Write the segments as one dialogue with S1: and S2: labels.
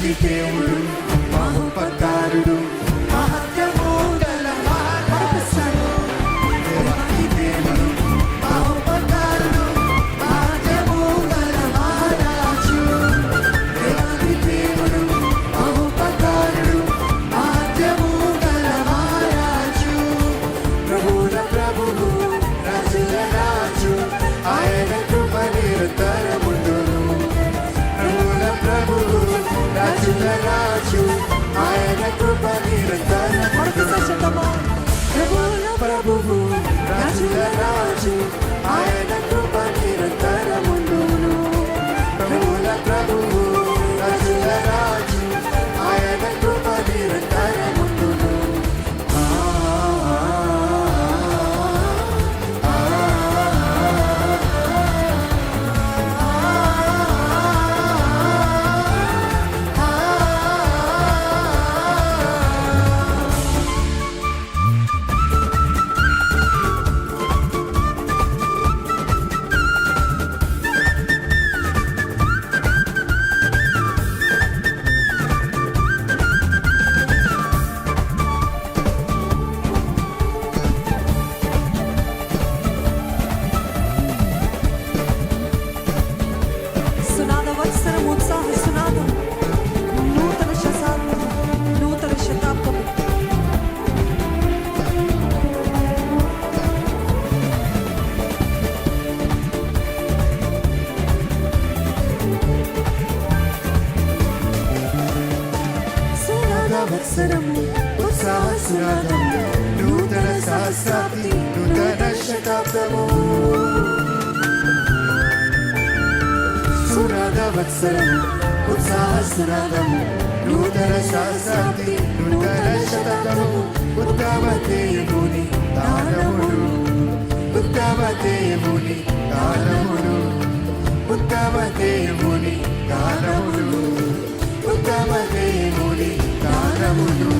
S1: Hadi
S2: de ölüm సహస్రం ఉత్సాహస్రదం నూతన సహస్రాది నూతన
S1: శతకము ఉత్తమ దేవుని దానముడు ఉత్తమ దేవుని దానముడు ఉత్తమ దేవుని దానముడు ఉత్తమ దేవుని దానముడు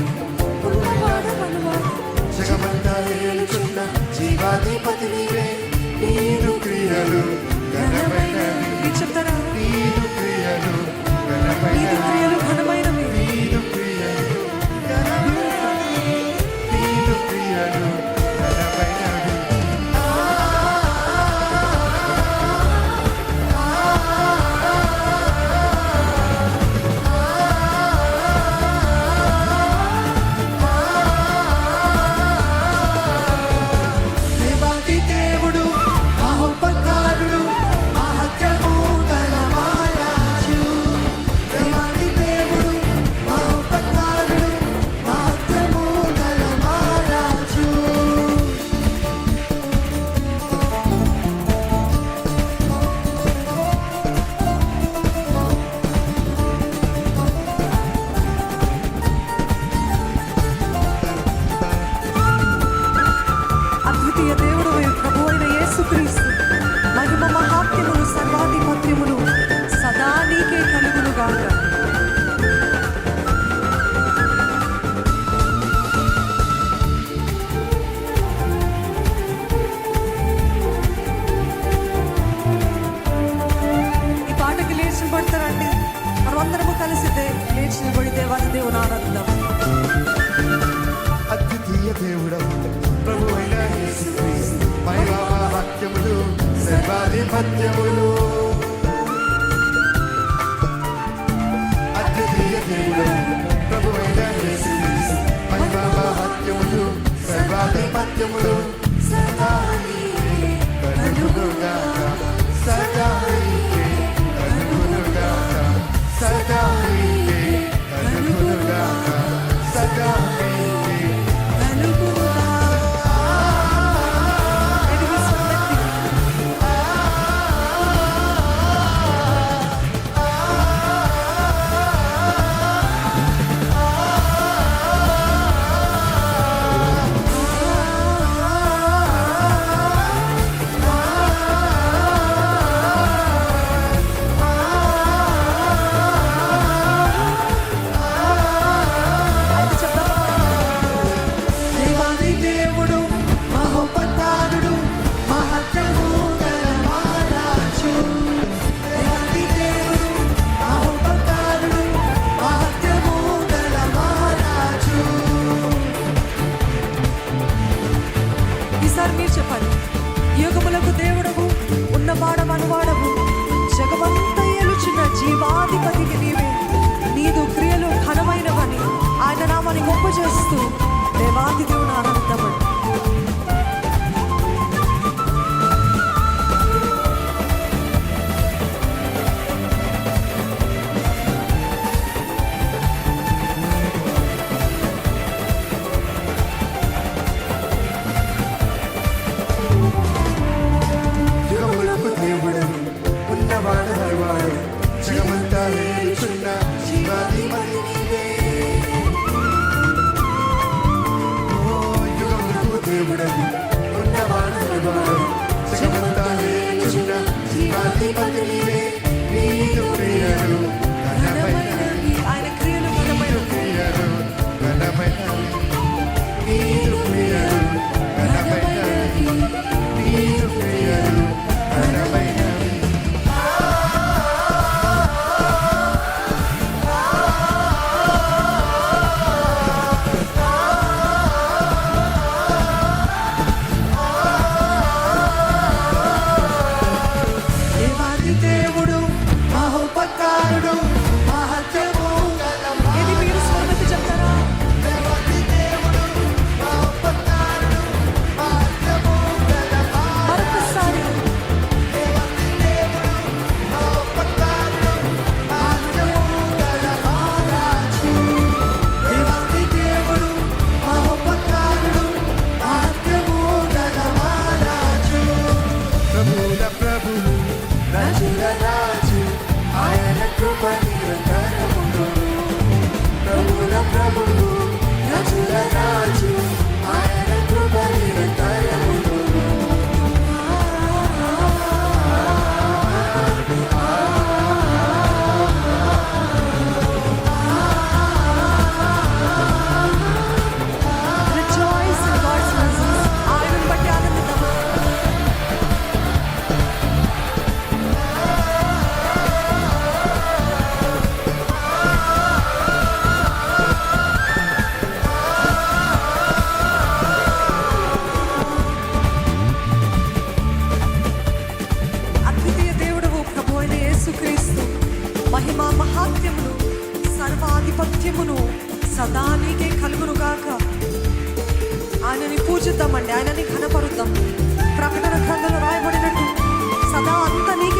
S2: Thank you. సర్వాధిపత్యములు ఈసారి మీరు చెప్పాలి. యోగములకు దేవుడవు ఉన్నవాడ అనువాడవు. జగమంతా ఏలుచున్న జీవాధిపతికి నీవే. నీదు క్రియలు ఘనమైనవని ఆయన నామాన్ని గొప్ప చేస్తూ దేవాది
S1: దేవుడు
S2: ఆనందపడు Patrie, patrie,
S1: patrie. ด
S2: อนต
S1: อนนี้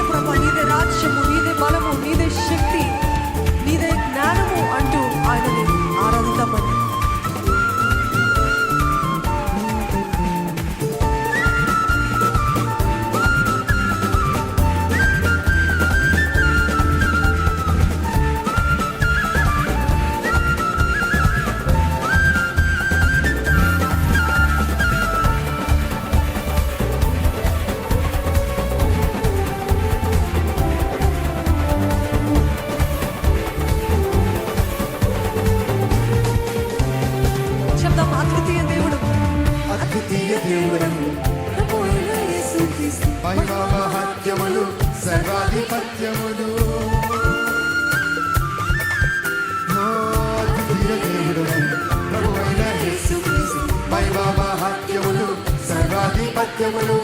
S1: ఆధిపత్యమును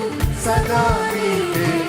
S1: సదా నీకే.